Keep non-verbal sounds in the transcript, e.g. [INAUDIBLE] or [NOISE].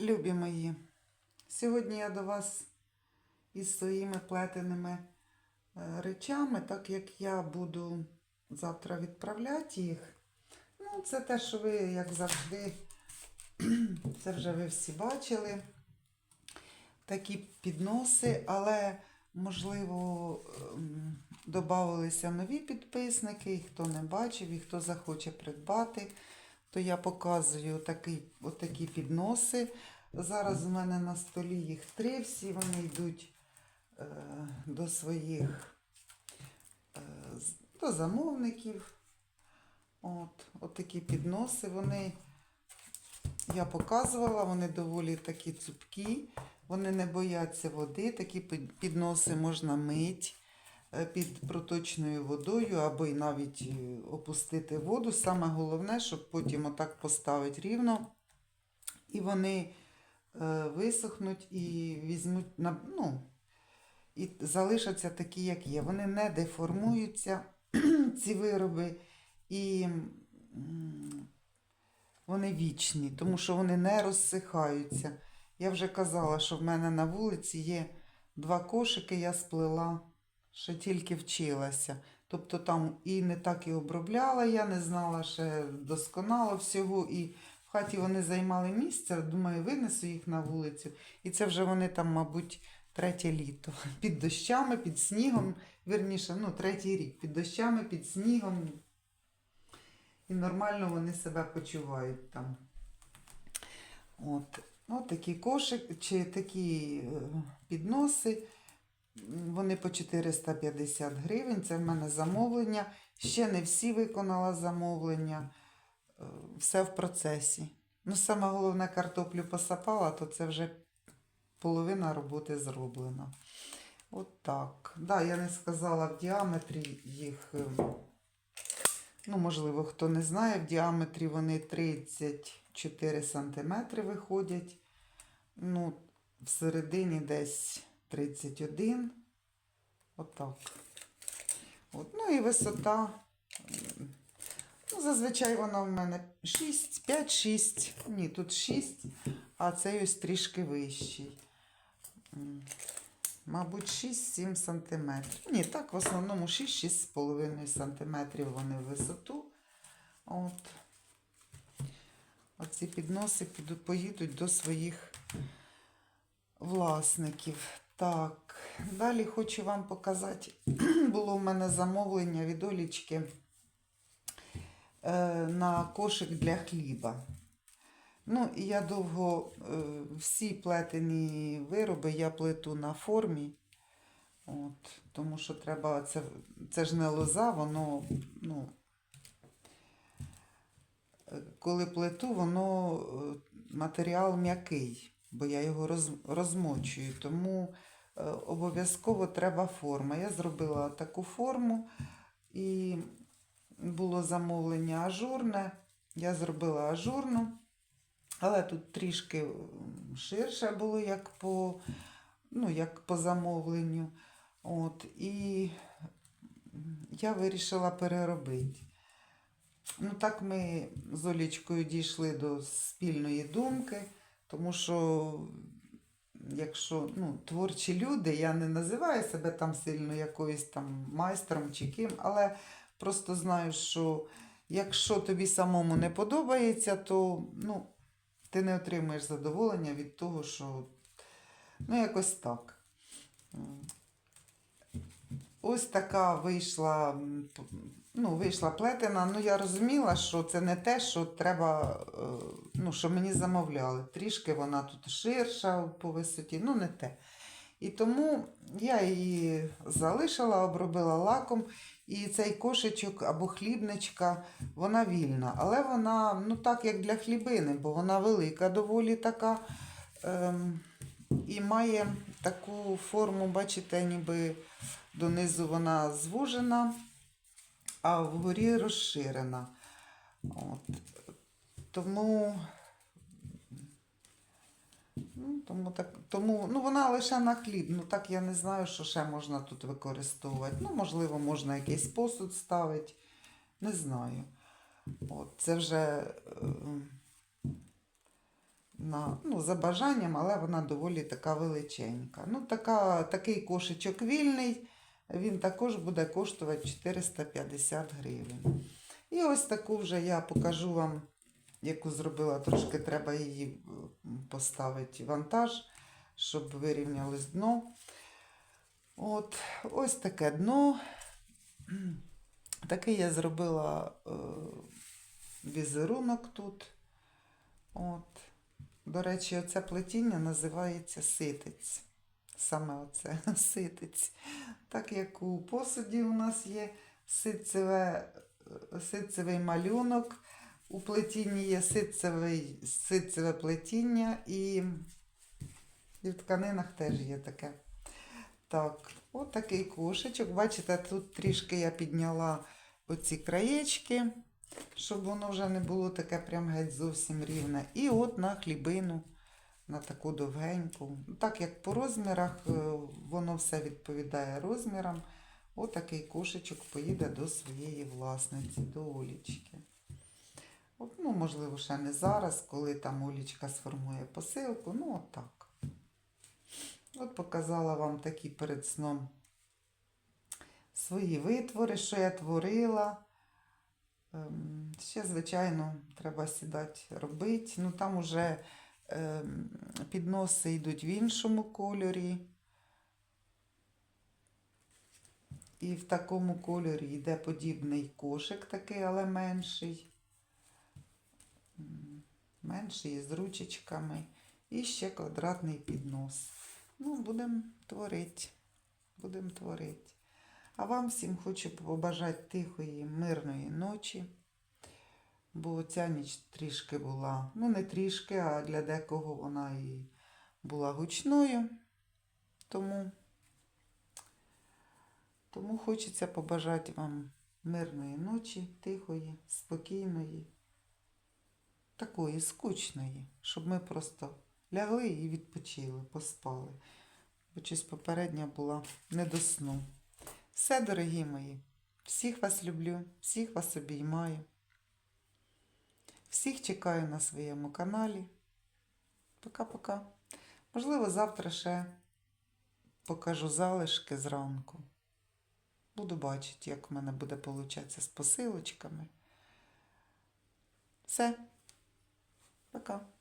Любі мої, сьогодні я до вас із своїми плетеними е, речами, так як я буду завтра відправляти їх. Ну, це те, що ви, як завжди, [CLEARS THROAT] це вже ви всі бачили. Такі підноси, але, можливо, ем, додавалися нові підписники, і хто не бачив, і хто захоче придбати то я показую такий, отакі підноси. Зараз в мене на столі їх три, всі вони йдуть е, до своїх е, до замовників. От, от такі підноси. Вони, я показувала, вони доволі такі цупкі, вони не бояться води. Такі підноси можна мить під проточною водою або й навіть е, опустити воду. Саме головне, щоб потім отак поставити рівно. І вони е, висохнуть і візьмуть ну, і залишаться такі, як є. Вони не деформуються, [CLEARS THROAT] ці вироби, і вони вічні, тому що вони не розсихаються. Я вже казала, що в мене на вулиці є два кошики, я сплела, ще тільки вчилася. Тобто там і не так і обробляла, я не знала ще досконало всього. І в хаті вони займали місце. Думаю, винесу їх на вулицю. І це вже вони там, мабуть, третє літо. [LAUGHS] Під дощами, під снігом. Вірніше, ну, третій рік. Під дощами, під снігом. І нормально вони себе почувають там. От. От такі кошик чи такі е, підноси. Вони по 450 гривень. Це в мене замовлення. Ще не всі виконала замовлення. Е, Все в процесі. Ну, саме головне, картоплю посапала, то це вже половина роботи зроблена. От так. Да, я не сказала в діаметрі їх. е, Ну, можливо, хто не знає, в діаметрі вони 34 см виходять. Ну, всередині десь 31. Отак. От. Ну і висота. Ну, зазвичай вона в мене 6, 5, 6. Ні, тут 6, а цей ось трішки вищий. Мабуть, 6-7 см. Ні, так, в основному 6-6,5 см вони в висоту. От. Оці підноси поїдуть до своїх власників. Так, далі хочу вам показати. [CLEARS THROAT] Було в мене замовлення від Олічки е, на кошик для хліба. Ну, і я довго е, всі плетені вироби я плету на формі. От, тому що треба, це, це ж не лоза, воно, ну, е, коли плету, воно матеріал м'який, бо я його роз, розмочую. Тому е, обов'язково треба форма. Я зробила таку форму і було замовлення ажурне. Я зробила ажурну. Але тут трішки ширше було, як по, ну, як по замовленню. От, і я вирішила переробити. Ну, так ми з Олічкою дійшли до спільної думки, тому що, якщо ну, творчі люди, я не називаю себе там сильно якоюсь там майстром чи ким, але просто знаю, що якщо тобі самому не подобається, то ну, ти не отримуєш задоволення від того, що ну якось так. Ось така вийшла, ну, вийшла плетена. Ну, я розуміла, що це не те, що треба, е, ну, що мені замовляли. Трішки вона тут ширша по висоті, ну не те. І тому я її залишила, обробила лаком. І цей кошечок або хлібничка, вона вільна. Але вона, ну так, як для хлібини, бо вона велика, доволі така. Ем, і має таку форму, бачите, ніби донизу вона звужена, а вгорі розширена. От. Тому, ну, тому, так, тому ну, вона лише на хліб. Ну так я не знаю, що ще можна тут використовувати. Ну, можливо, можна якийсь посуд ставити. Не знаю. От, це вже. Е, вона ну, за бажанням, але вона доволі така величенька. Ну, така, такий кошечок вільний, він також буде коштувати 450 гривень. І ось таку вже я покажу вам, яку зробила. Трошки треба її поставити вантаж, щоб вирівнялось дно. От, ось таке дно. [CLEARS THROAT] Такий я зробила е, візерунок тут. От. До речі, оце плетіння називається ситець. Саме оце [LAUGHS] ситець. Так як у посуді у нас є ситцеве, е, ситцевий малюнок, у плетінні є ситцевий, ситцеве плетіння і, і в тканинах теж є таке. Так, от такий кошечок. Бачите, тут трішки я підняла оці краєчки, щоб воно вже не було таке прям геть зовсім рівне. І от на хлібину, на таку довгеньку. Так як по розмірах, е, воно все відповідає розмірам. Отакий кошечок поїде до своєї власниці, до Олічки. Ну, можливо, ще не зараз, коли там Олічка сформує посилку. Ну, отак. От показала вам такі перед сном свої витвори, що я творила. Ем, Ще, звичайно, треба сідати робити. Ну, там уже ем, підноси йдуть в іншому кольорі. І в такому кольорі йде подібний кошик такий, але менший. Менший з ручечками. І ще квадратний піднос. Ну, будемо творити. Будемо творити. А вам всім хочу побажати тихої, мирної ночі. Бо ця ніч трішки була, ну не трішки, а для декого вона і була гучною. Тому, тому хочеться побажати вам мирної ночі, тихої, спокійної, такої скучної, щоб ми просто лягли і відпочили, поспали. Бо щось попередня була не до сну. Все, дорогі мої, всіх вас люблю, всіх вас обіймаю. Всіх чекаю на своєму каналі. Пока-пока. Можливо, завтра ще покажу залишки зранку. Буду бачити, як в мене буде получатися з посилочками. Все. Пока.